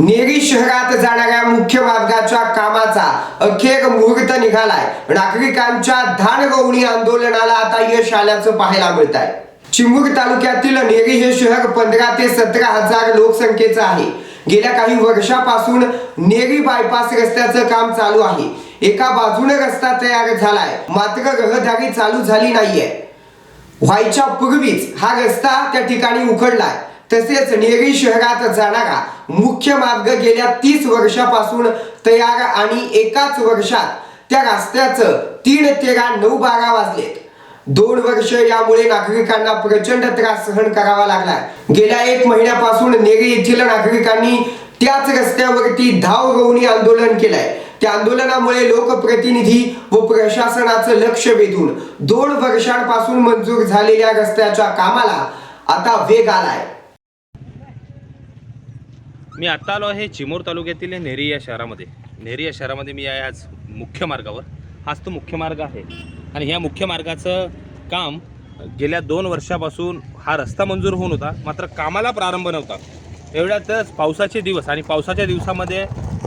नेरी शहरात जाणाऱ्या मुख्य मार्गाच्या कामाचा अखेर मुहूर्त निघालाय. नागरिकांच्या धानगवणी आंदोलनाला आता यश आल्याचं पाहायला मिळत आहे चिमूर तालुक्यातील नेरी हे शहर पंधरा ते सतरा हजार लोकसंख्येचं आहे. गेल्या काही वर्षापासून नेरी बायपास रस्त्याचं काम चालू आहे. एका बाजूने रस्ता तयार झालाय. मात्र रहदारी चालू झाली नाहीये. व्हायच्या पूर्वीच हा रस्ता त्या ठिकाणी उखडलाय तसेच नेरी शहरात जाणारा मुख्य मार्ग गेल्या तीस वर्षापासून तयार आणि एकाच वर्षात त्या रस्त्याचं तीन तेरा नऊ बारा वाजलेत. दोन वर्ष यामुळे नागरिकांना प्रचंड त्रास सहन करावा लागलाय गेल्या एक महिन्यापासून नेरी येथील नागरिकांनी त्याच रस्त्यावरती धाव रोवणी आंदोलन केलंय. त्या आंदोलनामुळे लोकप्रतिनिधी व प्रशासनाचं लक्ष वेधून दोन वर्षांपासून मंजूर झालेल्या रस्त्याच्या कामाला आता वेग आलाय. मी आत्ता आलो आहे चिमूर तालुक्यातील नेरी या शहरामध्ये. नेरी या शहरामध्ये मी आहे आज मुख्य मार्गावर. हाच तो मुख्य मार्ग आहे. आणि ह्या मुख्य मार्गाचं काम गेल्या दोन वर्षापासून हा रस्ता मंजूर होऊन होता मात्र कामाला प्रारंभ नव्हता. एवढ्यातच पावसाचे दिवस आणि पावसाच्या दिवसामध्ये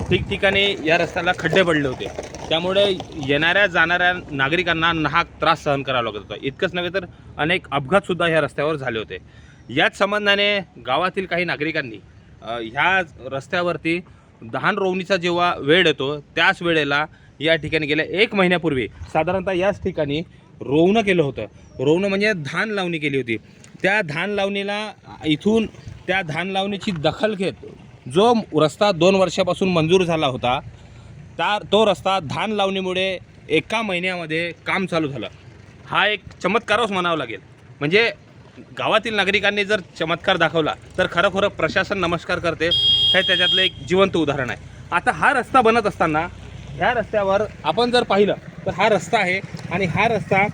ठिकठिकाणी या रस्त्याला खड्डे पडले होते. त्यामुळे येणाऱ्या जाणाऱ्या नागरिकांना नाहक त्रास सहन करावा लागत होता. इतकंच नव्हे तर अनेक अपघातसुद्धा ह्या रस्त्यावर झाले होते. याच संबंधाने गावातील काही नागरिकांनी ह्या रस्त्यावरती दहान रोवणीचा जेव्हा वेळ येतो त्याच वेळेला या ठिकाणी गेल्या एक महिन्यापूर्वी साधारणतः याच ठिकाणी रोवणं केलं होतं. रोवणं म्हणजे धान लावणी केली होती. त्या धान लावणीला इथून त्या धान लावणीची दखल घेत जो रस्ता दोन वर्षापासून मंजूर झाला होता त्या तो रस्ता धान लावणीमुळे एका महिन्यामध्ये काम चालू झालं. हा एक चमत्कारच म्हणावा लागेल. म्हणजे गावातील नागरिकांनी जर चमत्कार दाखवला तर खरोखर प्रशासन नमस्कार करते. हे त्याच्यातलं एक जिवंत उदाहरण आहे. आता हा रस्ता बनत असताना ह्या रस्त्यावर आपण जर पाहिलं तर हा रस्ता आहे आणि हा रस्ता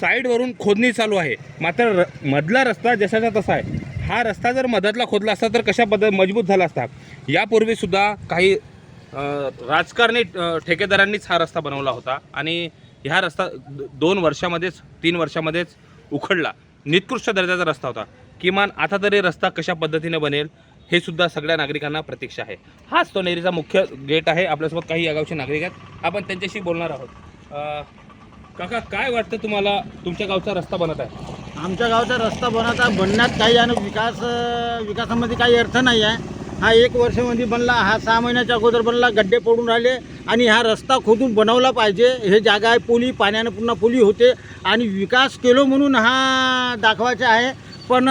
साईडवरून खोदणी चालू आहे. मात्र र मधला रस्ता जसाचा तसा आहे. हा रस्ता जर मधातला खोदला असता तर कशा पद्धत मजबूत झाला असता? यापूर्वीसुद्धा काही राजकारणी ठेकेदारांनीच हा रस्ता बनवला होता आणि ह्या रस्ता दोन वर्षामध्येच तीन वर्षामध्येच उखडला. निकृष्ट दर्जाचा रस्ता होता. किमान आता तरी रस्ता कशा पद्धतीने बनेल हे सुद्धा सगळ्या नागरिकांना प्रतीक्षा आहे. हाच तो नेरीचा मुख्य गेट आहे. आपल्यासोबत काही यागावचे नागरिक आहेत. आपण त्यांच्याशी बोलणार आहोत. काका काय वाटतं तुम्हाला तुमच्या गावचा रस्ता बनत आहे? आमच्या गावचा रस्ता बनवता बनण्यात काही आणि विकास विकासामध्ये काही अर्थ नाही आहे. हा एक वर्षामध्ये बनला हा सहा महिन्याच्या अगोदर बनला गड्डे पडून राहिले आणि हा रस्ता खोदून बनवला पाहिजे. हे जागा आहे पोली पाण्यानं पुन्हा पोली होते आणि विकास केलो म्हणून हा दाखवायचा आहे. पण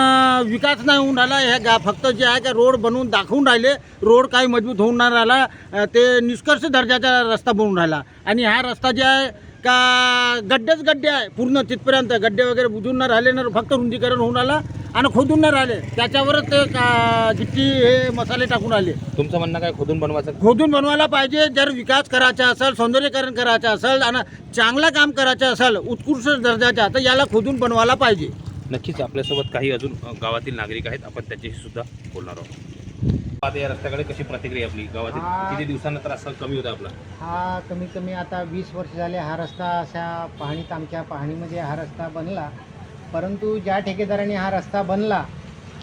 विकास नाही होऊन राहिला. ह्या गा फक्त जे आहे का रोड बनवून दाखवून राहिले. रोड काही मजबूत होऊन नाही राहिला. ते निष्कर्ष दर्जाचा रस्ता बनवून राहिला. आणि हा रस्ता जे आहे का गड्डेच गड्डे आहे. पूर्ण तिथपर्यंत गड्डे वगैरे बुजून न राहिले ना फक्त रुंदीकरण होऊन राहिला आणि खोदून न राहिले. त्याच्यावरच ते का गिट्टी हे मसाले टाकून आले तुमचं म्हणणं काय खोदून बनवायचं? खोदून बनवायला पाहिजे. जर विकास करायचा असेल सौंदर्यीकरण करायचं असेल आणि चांगलं काम करायचं असेल उत्कृष्ट दर्जाचा तर याला खोदून बनवायला पाहिजे. नक्कीच आपल्यासोबत काही अजून अ, गावातील नागरिक आहेत. आपण त्यांच्याशी सुद्धा बोलणार आहोत. आता या रस्त्याकडे कशी प्रतिक्रिया आपली? गावातील हा. किती दिवसांना त्रास कमी होता आपला? हा कमीत कमी आता वीस वर्ष झाले हा रस्ता अशा पाहणीत आमच्या पाहणीमध्ये हा रस्ता बनला. परंतु ज्या ठेकेदाराने हा रस्ता बनला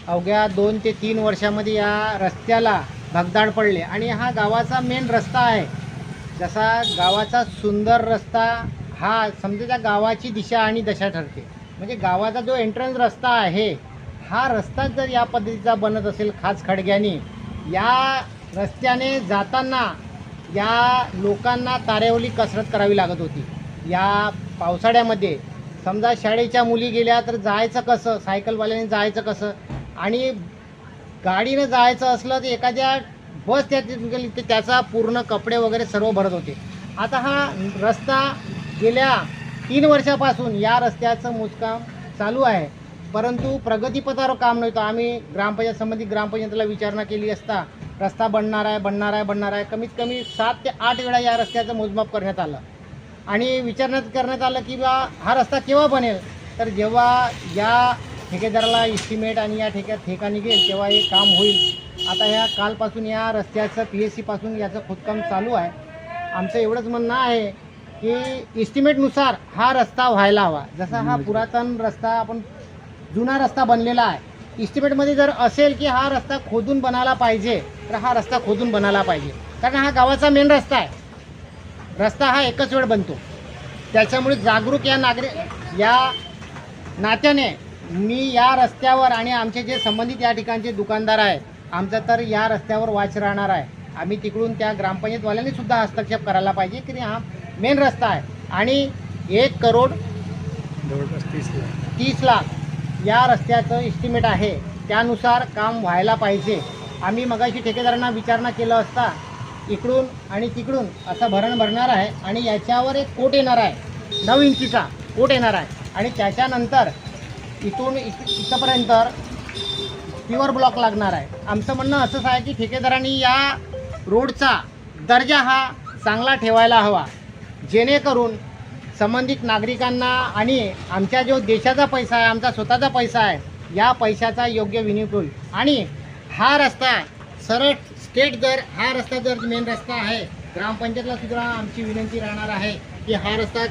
अवघ्या दोन ते तीन वर्षामध्ये या रस्त्याला भगदाड पडले. आणि हा गावाचा मेन रस्ता आहे. जसा गावाचा सुंदर रस्ता हा समजा त्या गावाची दिशा आणि दशा ठरते. म्हणजे गावाचा जो एंट्रन्स रस्ता आहे हा रस्ता जर या पद्धतीचा बनत असेल खास खडग्याने या रस्त्याने जाताना या लोकांना तारेवली कसरत करावी लागत होती. या पावसाळ्यामध्ये समजा शाळेच्या मुली गेल्या तर जायचं कसं? सायकलवाल्याने जायचं कसं? आणि गाडीनं जायचं असलं तर एखाद्या बस त्या गेली तर त्याचा पूर्ण कपडे वगैरे सर्व भरत होते. आता हा रस्ता गेल्या तीन वर्षापासून या रस्त्याचं मुजकाम चालू आहे. परंतु प्रगतीपथावर काम नव्हतं. आम्ही ग्रामपंचायत संबंधित ग्रामपंचायतीला विचारणा केली असता रस्ता बनणार आहे बनणार आहे बनणार आहे. कमीत कमी सात ते आठ वेळा या रस्त्याचं मोजमाप करण्यात आलं. आणि विचारण्यात करण्यात आलं की बा हा रस्ता केव्हा बनेल? तर जेव्हा या ठेकेदाराला इस्टिमेट आणि या ठेक्यात ठेका निघेल तेव्हा हे काम होईल. आता ह्या कालपासून या रस्त्याचं पी एस सीपासून याचं खोदकाम चालू आहे. आमचं एवढंच म्हणणं आहे की इस्टिमेटनुसार हा रस्ता व्हायला हवा. जसा हा पुरातन रस्ता आपण जुना रस्ता बनलेला आहे. इस्टिमेटमध्ये जर असेल की हा रस्ता खोदून बनायला पाहिजे तर हा रस्ता खोदून बनायला पाहिजे. कारण हा गावाचा मेन रस्ता आहे. रस्ता हा एकच वेळ बनतो. त्याच्यामुळे जागरूक या नागरिक या नात्याने मी या रस्त्यावर आणि आमचे जे संबंधित या ठिकाणचे दुकानदार आहे आमचा तर या रस्त्यावर वाच राहणार आहे. आम्ही तिकडून त्या ग्रामपंचायतवाल्यांनी सुद्धा हस्तक्षेप करायला पाहिजे की हा मेन रस्ता आहे. आणि एक करोड तीस लाख या रस्त्याचं इस्टिमेट आहे. त्यानुसार काम व्हायला पाहिजे. आम्ही मगाशी ठेकेदारांना विचारणा केलं असता इकडून आणि तिकडून असं भरण भरणार आहे आणि याच्यावर एक कोट येणार आहे. नऊ इंचीचा कोट येणार आहे. आणि त्याच्यानंतर इथून इत इथंपर्यंत प्युअर ब्लॉक लागणार आहे. आमचं म्हणणं असंच आहे की ठेकेदारांनी या रोडचा दर्जा हा चांगला ठेवायला हवा. जेणेकरून संबंधित नागरिकांना आणि आमच्या जो देशाचा पैसा आहे आमचा स्वतःचा पैसा आहे या पैशाचा योग्य विनियोग होईल. आणि हा रस्ता सरळ स्टेट जर हा रस्ता जर मेन रस्ता आहे ग्रामपंचायतला सुद्धा आमची विनंती राहणार आहे की हा रस्ता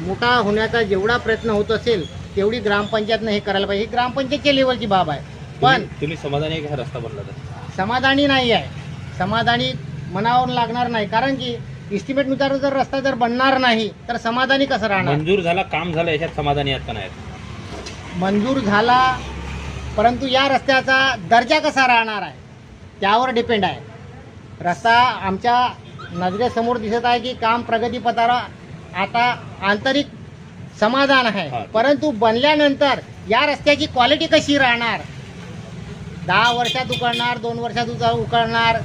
मोठा होण्याचा जेवढा प्रयत्न होत असेल तेवढी ग्रामपंचायतनं हे करायला पाहिजे. ही ग्रामपंचायतच्या लेवलची बाब आहे. पण तुम्ही- समाधानी आहे की हा रस्ता बनला तर? समाधानी नाही आहे. समाधानी मनावर लागणार नाही. कारण की इस्टिमेटनुसार जर रस्ता जर बनणार नाही तर समाधानी कसं राहणार? मंजूर झाला काम झालं याच्यात समाधानी आहेत का नाही आहेत? मंजूर झाला परंतु या रस्त्याचा दर्जा कसा राहणार आहे? त्यावर डिपेंड आहे. रस्ता आमच्या नजरेसमोर दिसत आहे की काम प्रगतीपथावर आता आंतरिक समाधान. आहे. परंतु बनल्यानंतर या रस्त्याची क्वालिटी कशी राहणार? दहा वर्षात उकळणार दोन वर्षात उकळणार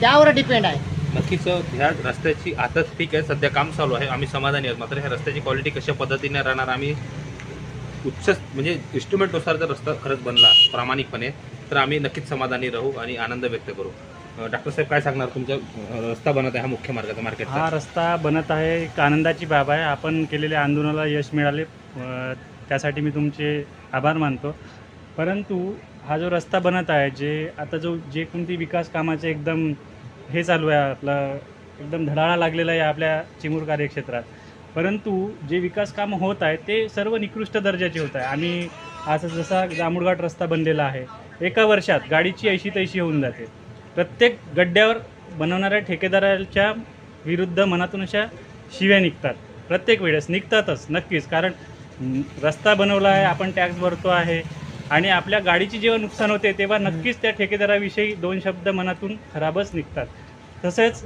त्यावर डिपेंड आहे. नक्कीच ह्या रस्त्याची आता ठीक आहे. सध्या काम चालू आहे. आम्ही समाधानी आहोत. मात्र ह्या रस्त्याची क्वालिटी कशा पद्धतीने राहणार? आम्ही उच्च म्हणजे इन्स्ट्रुमेंटनुसार जर रस्ता खरंच बनला प्रामाणिकपणे तर आम्ही नक्कीच समाधानी राहू आणि आनंद व्यक्त करू. डॉक्टर साहेब काय सांगणार? तुमच्या रस्ता बनत आहे हा मुख्य मार्गाचा मार्केट हा रस्ता बनत आहे एक आनंदाची बाब आहे. आपण केलेल्या आंदोलनाला यश मिळाले. त्यासाठी मी तुमचे आभार मानतो. परंतु हा जो रस्ता बनत आहे जे आता जो जे कोणती विकास कामाचे एकदम हे चालू आहे आपलं एकदम धडाळा लागलेला आहे आपल्या चिमूर कार्यक्षेत्रात. परंतु जे विकास कामं होत आहे ते सर्व निकृष्ट दर्जाचे होत आहे. आम्ही असं जसा जांभूळघाट रस्ता बनलेला आहे एका वर्षात गाडीची ऐशी तैशी होऊन जाते. प्रत्येक गड्ड्यावर बनवणाऱ्या ठेकेदाराच्या विरुद्ध मनातून अशा शिव्या निघतात. प्रत्येक वेळेस निघतातच नक्कीच. कारण रस्ता बनवला आहे आपण टॅक्स भरतो आहे आणि आपल्या गाडीची जेव्हा नुकसान होते तेव्हा नक्कीच त्या ठेकेदाराविषयी दोन शब्द मनातून खराबच निघतात. तसेच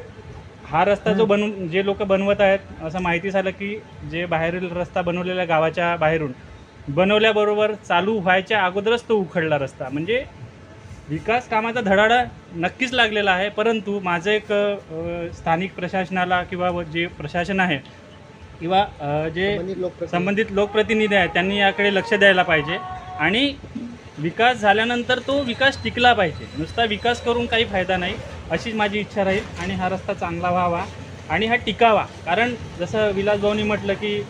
हा रस्ता जो बनवून जे लोक बनवत आहेत असं माहिती झालं की जे बाहेरील रस्ता बनवलेल्या गावाच्या बाहेरून बनवल्याबरोबर चालू व्हायच्या अगोदरच तो उखडला रस्ता. म्हणजे विकास कामाचा धडाडा नक्कीच लागलेला आहे परंतु माझं एक स्थानिक प्रशासनाला किंवा जे प्रशासन आहे किंवा जे संबंधित लोकप्रतिनिधी. आहेत त्यांनी याकडे लक्ष द्यायला पाहिजे. आणि विकास झाल्यानंतर तो विकास टिकला पाहिजे. नुसता विकास करून काही फायदा नाही अशीच माझी इच्छा राहील. आणि हा रस्ता चांगला व्हावा आणि हा टिकावा. कारण जसं विलास भाऊनी म्हटलं की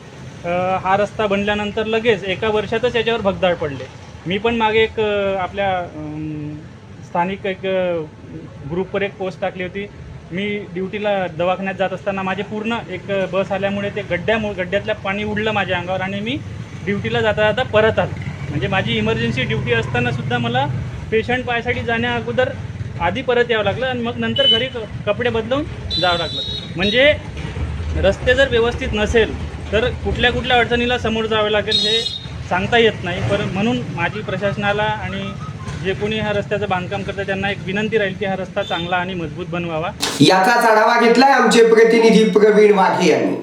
हा रस्ता बनल्यानंतर लगेच एका वर्षातच याच्यावर भगदाड पडले. मी पण मागे एक आपल्या स्थानिक एक ग्रुपवर एक पोस्ट टाकली होती. मी ड्युटीला दवाखान्यात जात असताना माझे पूर्ण एक बस आल्यामुळे ते गड्ड्यामुळे गड्ड्यातल्या पाणी उडलं माझ्या अंगावर आणि मी ड्युटीला जाता जाता परत आलो. म्हणजे माझी इमर्जन्सी ड्युटी असताना सुद्धा मला पेशंट पायासाठी जाण्या अगोदर आधी परत यावं लागलं आणि मग नंतर घरी कपडे बदलून जावं लागलं. म्हणजे रस्ते जर व्यवस्थित नसेल तर कुठल्या कुठल्या अडचणीला समोर जावे लागेल हे सांगता येत नाही. पर म्हणून माझी प्रशासनाला आणि जे कोणी ह्या रस्त्याचं बांधकाम करतं त्यांना एक विनंती राहील की हा रस्ता चांगला आणि मजबूत बनवावा. याचाच आढावा घेतलाय आमचे प्रतिनिधी प्रवीण वाघे यांनी.